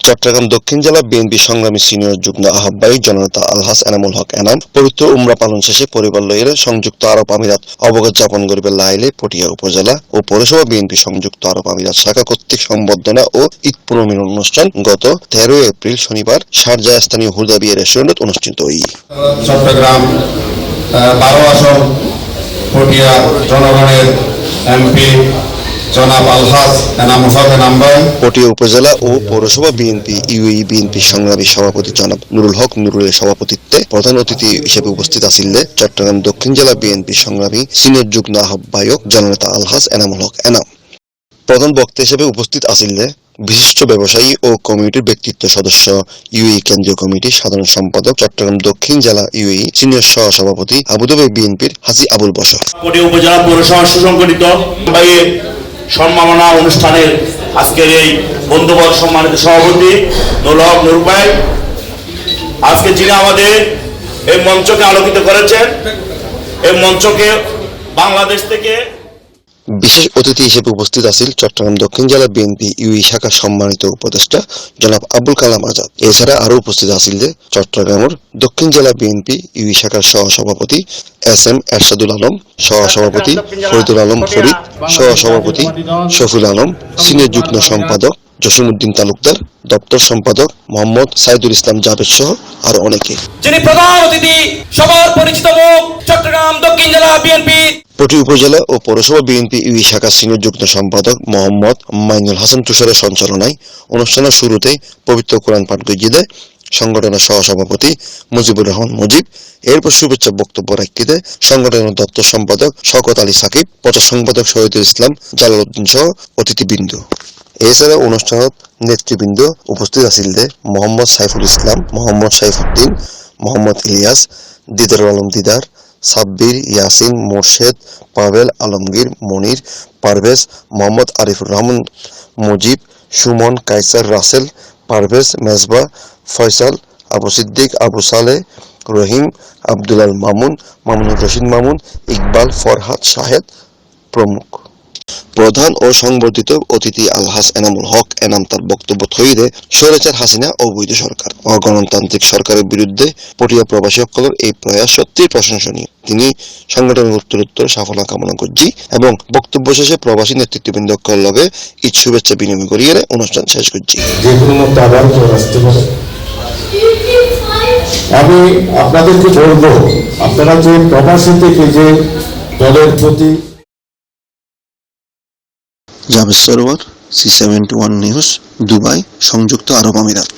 চট্টগ্রাম দক্ষিণ জেলা বিএনপি সংগ্রামী সিনিয়র যুগ্ম আহ্বায়ক জননেতা আলহাস এনামুল হক এনাম পবিত্র উমরা পালন শেষে পরিবার লইয়ের সংযুক্ত আরব আমিরাত অবগত যাপন করিবে লাইলে পটিয়া উপজেলা ও পৌরসভা বিএনপি সংযুক্ত আরব আমিরাত শাখা কর্তৃক সম্বর্ধনা ও ঈদ পুনর্মিলন অনুষ্ঠান গত তেরো এপ্রিল শনিবার শারজাহ স্থানীয় হুদা হুদাবিয়া রেস্টুরেন্টত অনুষ্ঠিত হই। চট্টগ্রাম বারো আসন পটিয়া জনগণের এমপি জনাব আলহাজ এনাম হক এনাম পটিয়া উপজেলা ও পৌরসভা বিএনপি ইউএই বিএনপি সংগ্রামী সভাপতি জনাব নুরুল হক নুরুলের সভাপতিত্বে প্রধান অতিথি হিসেবে উপস্থিত আছিলেন চট্টগ্রাম দক্ষিণ জেলা বিএনপি সংগ্রামী সিনিয়র যুগ্ম আহ্বায়ক জননেতা আলহাস এনামুল হক এনাম। প্রধান বক্তা হিসেবে উপস্থিত আছিলেন বিশিষ্ট ব্যবসায়ী ও কমিটির ব্যক্তিত্ব সদস্য ইউএই কেন্দ্রীয় কমিটির সাধারণ সম্পাদক চট্টগ্রাম দক্ষিণ জেলা ইউএই সিনিয়র সহ সভাপতি আবুধাবি বিএনপির হাজি আবুল বশর। কোটি উপজেলা পৌরসভা সুসংগঠিত ভাইয়ের সম্মাননা অনুষ্ঠানের আজকের এই বন্ধুবর সম্মানিত সভাপতি নোলক নুরুপাই। আজকে যিনি আমাদের এই মঞ্চকে আলোকিত করেছেন, এই মঞ্চকে বাংলাদেশ থেকে বিশেষ অতিথি হিসেবে উপস্থিত আছেন চট্টগ্রাম দক্ষিণ জেলা বিএনপি ইউই শাখার সম্মানিত উপদেষ্টা জনাব আব্দুল কালাম আজাদ। এছাড়া আরও উপস্থিত আছিলেন চট্টগ্রামের দক্ষিণ জেলা বিএনপি ইউই শাখার সহ সভাপতি এস এম এরশাদুল আলম সহ সভাপতি ফরিদুল আলম ফরিদ সহ সভাপতি শফিল আলম, সিনিয়র যুগ্ম সম্পাদক জসিমউদ্দিন তালুকদার, দপ্তর সম্পাদক মোহাম্মদ সাইদুল ইসলাম জাভেদ সহ আরও অনেকে। যিনি প্রধান অতিথি, সবার পরিচিত মুখ, চট্টগ্রাম দক্ষিণ জেলা বিএনপি পটি উপজেলা ও পৌরসভা বিএনপি ইউই শাখার সিনিয়র যুগ্ম সম্পাদক মোহাম্মদ মাইনুল হাসান তুষারের সঞ্চালনায় অনুষ্ঠানের শুরুতেই পবিত্র কোরআন পাঠ গিয়ে দেয় সংগঠনের সহসভাপতি মুজিবুর রহমান মুজিব এরপর শুভেচ্ছা বক্তব্য রাখতে সংগঠনের দপ্তর সম্পাদক শকত আলী সাকিব, প্রচার সম্পাদক শহীদুল ইসলাম জালালউদ্দিন সহ অতিথিবৃন্দ। এছাড়া অনুষ্ঠানত নেতৃবৃন্দ উপস্থিত আছিলেন মোহাম্মদ সাইফুল ইসলাম, মোহাম্মদ সাইফুদ্দিন, মোহাম্মদ ইলিয়াস দিদার আলম দিদার সাব্বির, ইয়াসিন, মোর্শেদ, পাভেল, আলমগীর, মনির, পারভেজ, মোহাম্মদ আরিফুর রহমান, মুজিব, সুমন কাইসার রাসেল, পারভেজ, মেজবা, ফয়সাল, আবু সিদ্দিক, আবু সালে, রহিম আব্দুলাল মামুন, মামুনুর রশিদ মামুন, ইকবাল, ফরহাদ, শাহেদ প্রমুখ। প্রধান ও সংবর্ধিত অতিথি আলহাস এনামুল হক এনাম তার বক্তব্য থইরে স্বৈরাচার হাসিনা অবৈধ সরকার। অগণতান্ত্রিক সরকারের বিরুদ্ধে পটিয়া প্রবাসী সকলের এই প্রয়াস সত্যিই প্রশংসনীয়। তিনি সংগঠনের উত্তরোত্তর সাফল্য কামনা করছি এবং বক্তব্য শেষে প্রবাসী নেতৃত্ববৃন্দ লগে ঈদ শুভেচ্ছা বিনিময় করিয়ে অনুষ্ঠান শেষ করছি। আমি আপনাদেরকে বলব, আপনারা যে প্রবাসী থেকে যে দলের প্রতি Javed Sarwar C seventy one news Dubai সংযুক্ত আরব আমিরাত।